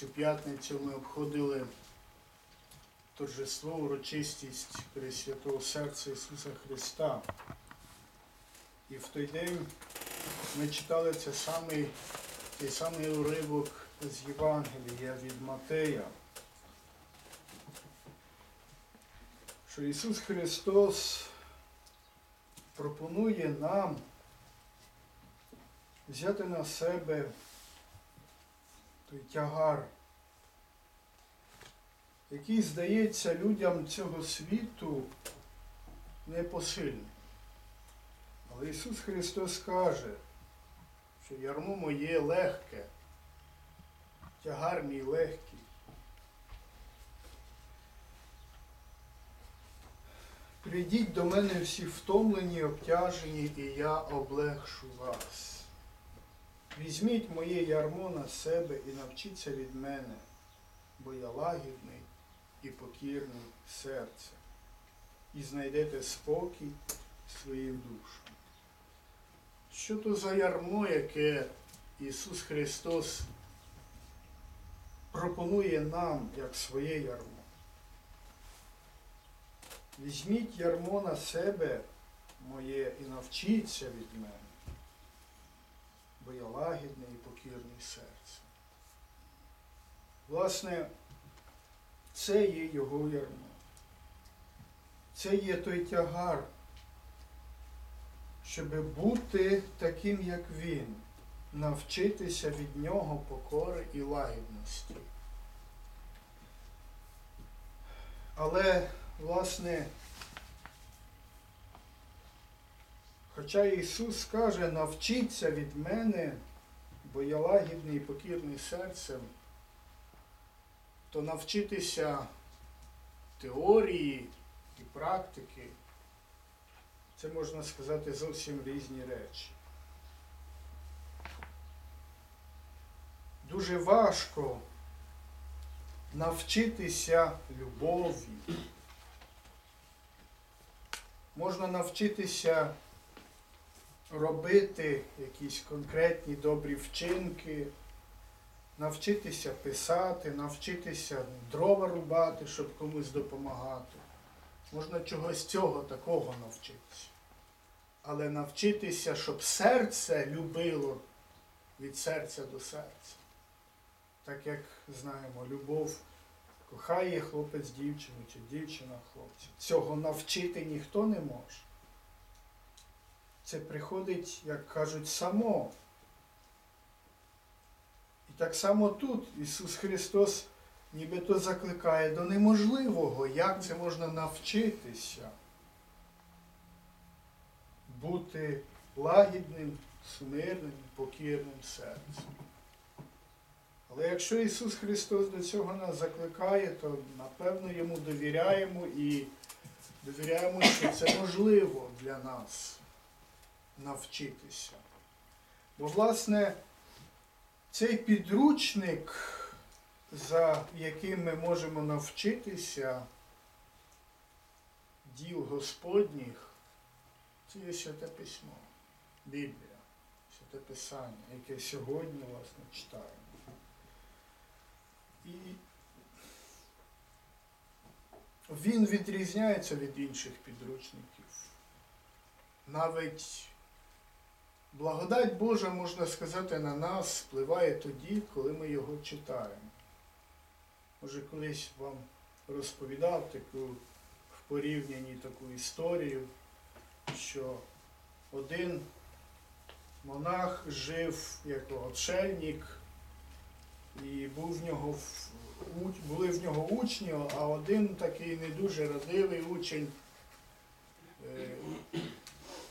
цю п'ятницю ми обходили торжество, урочистість Пресвятого Серця Ісуса Христа. І в той день ми читали це самий, цей самий уривок з Євангелія від Матея. Що Ісус Христос пропонує нам взяти на себе той тягар, який здається людям цього світу непосильним. Але Ісус Христос каже, що ярмо моє легке, тягар мій легкий. Прийдіть до мене всі втомлені, обтяжені, і я облегшу вас. Візьміть моє ярмо на себе і навчіться від мене, бо я лагідний і покірний серцем, і знайдете спокій своїх душам. Що то за ярмо, яке Ісус Христос пропонує нам як своє ярмо? Візьміть ярмо на себе моє і навчіться від мене бо я лагідний і покірний серцем. Власне, це є його ярмо. Це є той тягар, щоб бути таким, як він, навчитися від нього покори і лагідності. Але, власне, Хоча Ісус каже, навчіться від мене, бо я лагідний і покірний серцем, то навчитися теорії і практики, це можна сказати зовсім різні речі. Дуже важко навчитися любові. Можна навчитися робити якісь конкретні добрі вчинки, навчитися писати, навчитися дрова рубати, щоб комусь допомагати. Можна чогось цього такого навчитися. Але навчитися, щоб серце любило від серця до серця. Так як знаємо, любов кохає хлопець дівчину чи дівчина хлопця. Цього навчити ніхто не може це приходить, як кажуть, само. І так само тут Ісус Христос нібито закликає до неможливого, як це можна навчитися бути лагідним, смирним, покірним серцем. Але якщо Ісус Христос до цього нас закликає, то напевно йому довіряємо і довіряємо, що це можливо для нас навчитися. Бо, власне, цей підручник, за яким ми можемо навчитися діл Господніх, це є святе письмо, Біблія, святе Писання, яке сьогодні, власне, читаємо. І він відрізняється від інших підручників. Навіть Благодать Божа, можна сказати, на нас впливає тоді, коли ми його читаємо. Може, колись вам розповідав таку в порівнянні таку історію, що один монах жив як отшельник, і був в нього, були в нього учні, а один такий не дуже родивий учень.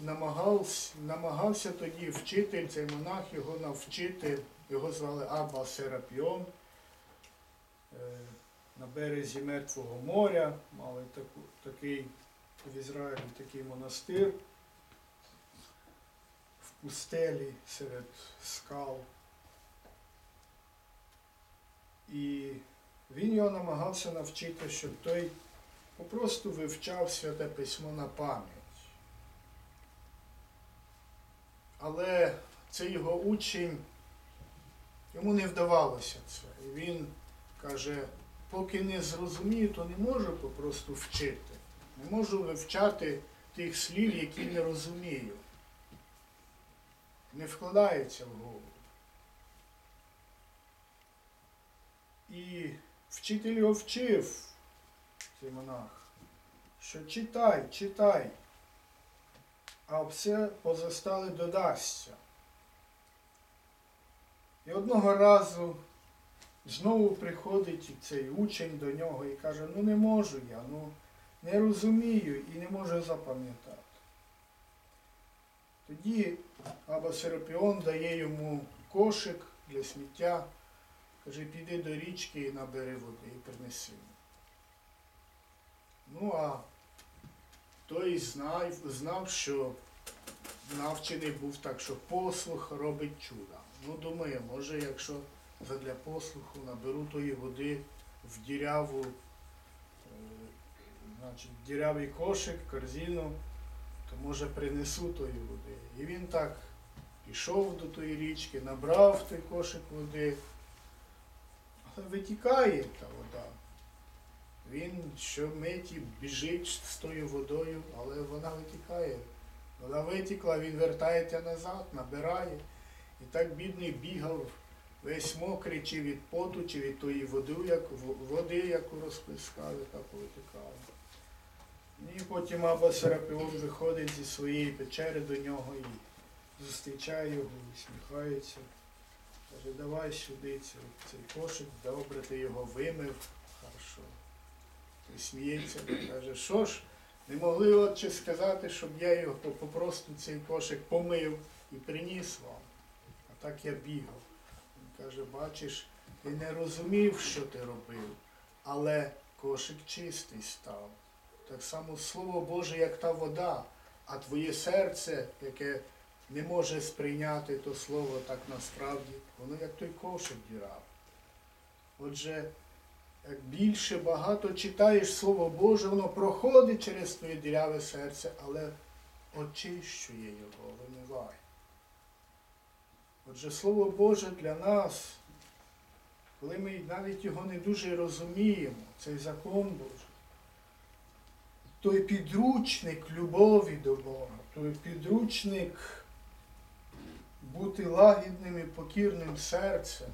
Намагався, намагався тоді вчитель, цей монах його навчити, його звали Абба Серапіон. Е, на березі Мертвого моря мали таку, такий в Ізраїлі такий монастир в пустелі серед скал. І він його намагався навчити, щоб той попросту вивчав святе письмо на пам'ять. Але цей його учень, йому не вдавалося це. І він каже, поки не зрозумію, то не можу попросту вчити. Не можу вивчати тих слів, які не розумію. Не вкладається в голову. І вчитель його вчив, цей монах, що читай, читай, а все позастали додасться. І одного разу знову приходить цей учень до нього і каже, ну не можу я, ну не розумію і не можу запам'ятати. Тоді Аба Серапіон дає йому кошик для сміття, каже, піди до річки і набери води і принеси. Ну а той знав, знав, що навчений був так, що послух робить чуда. Ну, думаю, може, якщо задля послуху наберу тої води в діряву, е, значить, дірявий кошик, корзину, то може принесу тої води. І він так пішов до тої річки, набрав той кошик води, але витікає та вода. Він щомиті біжить з тою водою, але вона витікає. Вона витікла, він вертається назад, набирає. І так бідний бігав, весь мокрий, чи від поту, чи від тої води, як, води, яку розплескав, яка повитікала. І потім Аба Серапіон виходить зі своєї печери до нього і зустрічає його, усміхається. Каже, давай сюди цей кошик, добре ти його вимив, хорошо. І сміється, каже, що ж, не могли отче сказати, щоб я його попросту цей кошик помив і приніс вам. А так я бігав. Він каже, бачиш, ти не розумів, що ти робив, але кошик чистий став. Так само Слово Боже, як та вода, а твоє серце, яке не може сприйняти то слово так насправді, воно як той кошик дірав. Отже, більше багато читаєш Слово Боже, воно проходить через твоє діряве серце, але очищує його, вимиває. Отже, Слово Боже для нас, коли ми навіть його не дуже розуміємо, цей закон Божий, той підручник любові до Бога, той підручник бути лагідним і покірним серцем,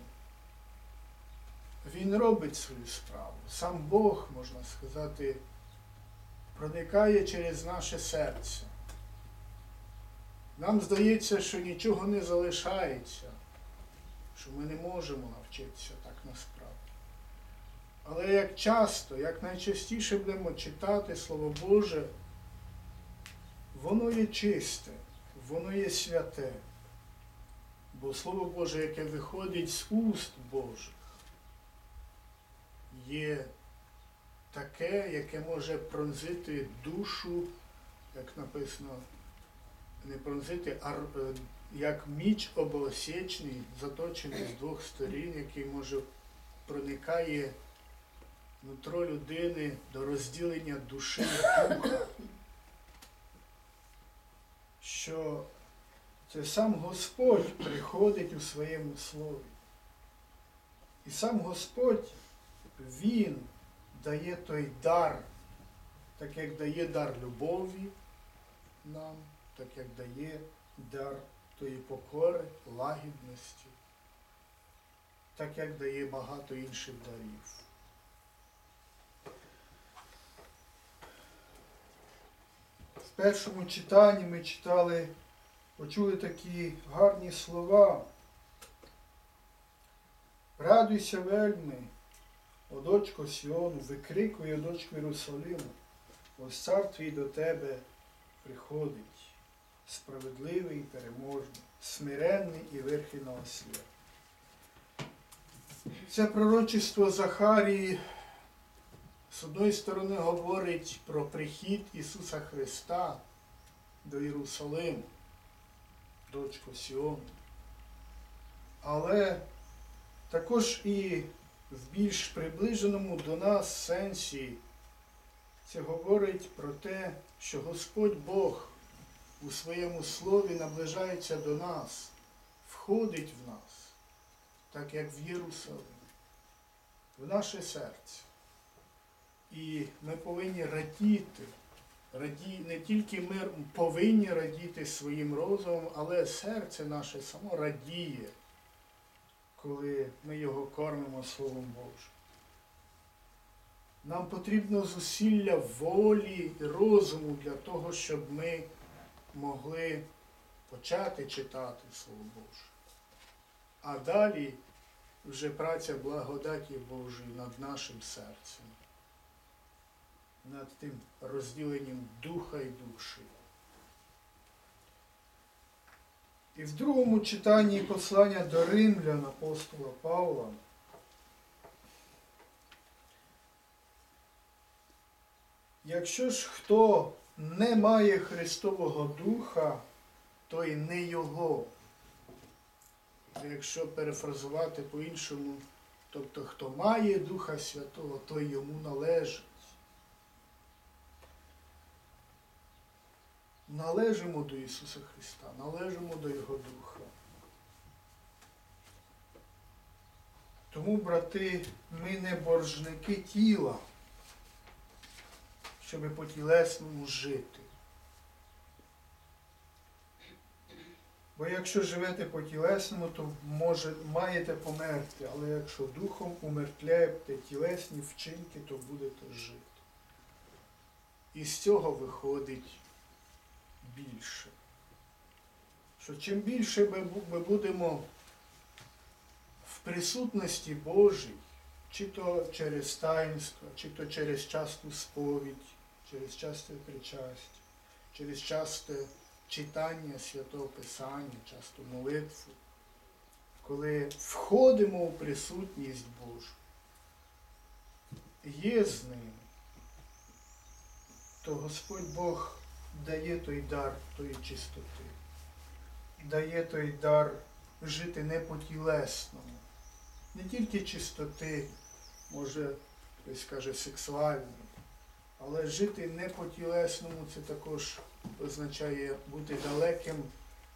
він робить свою справу. Сам Бог, можна сказати, проникає через наше серце. Нам здається, що нічого не залишається, що ми не можемо навчитися так насправді. Але як часто, як найчастіше будемо читати Слово Боже, воно є чисте, воно є святе. Бо Слово Боже, яке виходить з уст Божих, є таке, яке може пронзити душу, як написано, не пронзити, а е, як міч обоосічний, заточений з двох сторін, який може проникає нутро людини до розділення душі духа. Що це сам Господь приходить у своєму слові. І сам Господь, Він дає той дар, так як дає дар любові нам, так як дає дар тої покори, лагідності, так як дає багато інших дарів. В першому читанні ми читали, почули такі гарні слова. Радуйся вельми, о дочко Сіону, викрикує дочку Єрусалиму, ось цар твій до тебе приходить, справедливий і переможний, смиренний і верхи на ослі. Це пророчество Захарії з одної сторони говорить про прихід Ісуса Христа до Єрусалиму, дочку Сіону. Але також і в більш приближеному до нас сенсі це говорить про те, що Господь Бог у своєму слові наближається до нас, входить в нас, так як в Єрусалим. в наше серце. І ми повинні радіти. Раді... Не тільки ми повинні радіти своїм розумом, але серце наше само радіє, коли ми його кормимо Словом Божим. Нам потрібно зусилля волі і розуму для того, щоб ми могли почати читати Слово Боже. А далі вже праця благодаті Божої над нашим серцем, над тим розділенням духа і душі. І в другому читанні послання до Римлян апостола Павла Якщо ж хто не має Христового Духа, то й не Його. Якщо перефразувати по-іншому, тобто хто має Духа Святого, то й йому належить. Належимо до Ісуса Христа, належимо до Його Духа. Тому, брати, ми не боржники тіла щоб по тілесному жити. Бо якщо живете по тілесному, то може, маєте померти, але якщо духом умертвляєте тілесні вчинки, то будете жити. І з цього виходить більше. Що чим більше ми, будемо в присутності Божій, чи то через таїнство, чи то через часту сповідь, через часте причастя, через часте читання Святого Писання, часто молитву, коли входимо у присутність Божу, є з ним, то Господь Бог дає той дар тої чистоти, дає той дар жити не по тілесному, не тільки чистоти, може, хтось каже, сексуальної, але жити не по тілесному це також означає бути далеким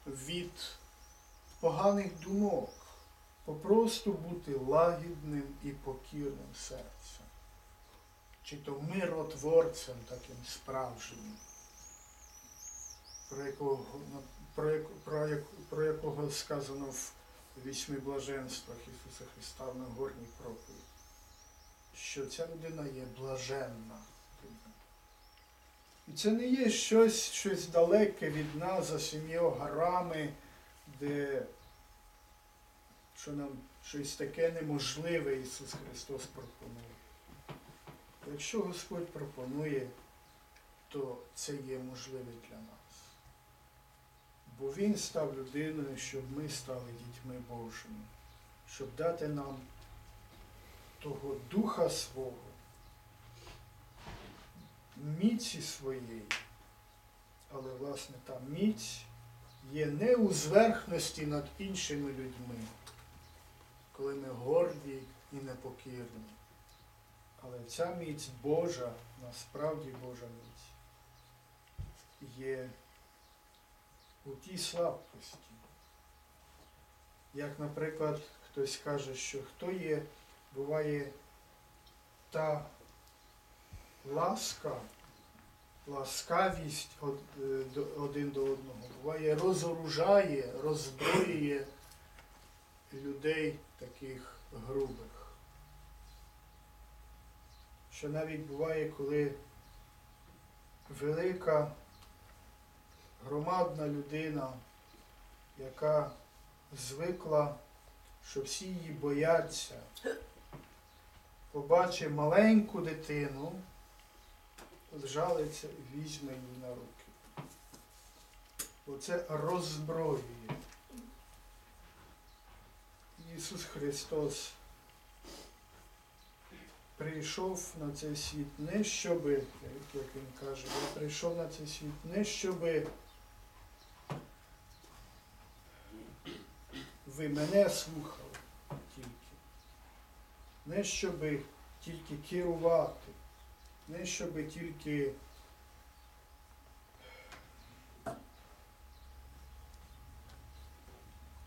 від поганих думок, попросту бути лагідним і покірним серцем, чи то миротворцем таким справжнім, про якого, про, про, про якого сказано в вісьми блаженствах Ісуса Христа в Нагорній проповіді, що ця людина є блаженна. І це не є щось, щось далеке від нас за сім'єю горами, де що нам щось таке неможливе Ісус Христос пропонує. Якщо Господь пропонує, то це є можливе для нас. Бо Він став людиною, щоб ми стали дітьми Божими, щоб дати нам того Духа свого, міці своєї. Але, власне, та міць є не у зверхності над іншими людьми, коли ми горді і непокірні. Але ця міць Божа, насправді Божа міць, є у тій слабкості. Як, наприклад, хтось каже, що хто є, буває та ласка, ласкавість один до одного, буває розоружає, роззброює людей таких грубих. Що навіть буває, коли велика громадна людина, яка звикла, що всі її бояться, побачить маленьку дитину, зжалиться візьме її на руки. Оце роззброює. Ісус Христос прийшов на цей світ не щоби, як Він каже, прийшов на цей світ не щоби ви мене слухали тільки, не щоби тільки керувати, не щоби тільки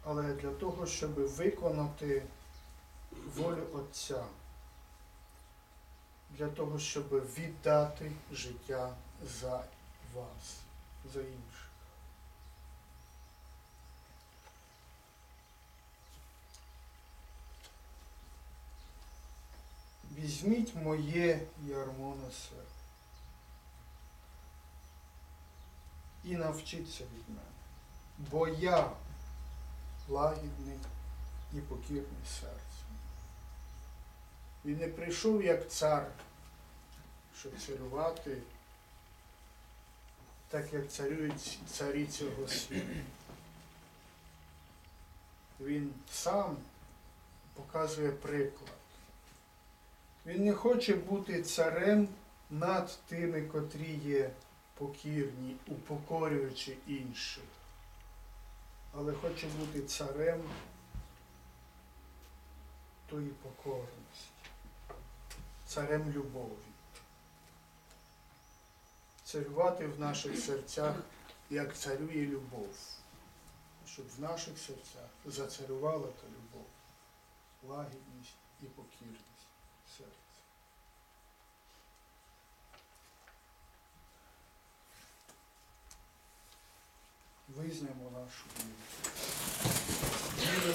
але для того, щоб виконати волю Отця. для того, щоб віддати життя за вас, за інших. Візьміть моє ярмо на себе і навчіться від мене, бо я лагідний і покірний серцем. Він не прийшов як цар, щоб царювати, так як царюють царі цього світу. Він сам показує приклад. Він не хоче бути царем над тими, котрі є покірні, упокорюючи інших, але хоче бути царем тої покорності, царем любові. Царювати в наших серцях, як царює любов, щоб в наших серцях зацарювала та любов, лагідність і покірність визнаємо нашу віру.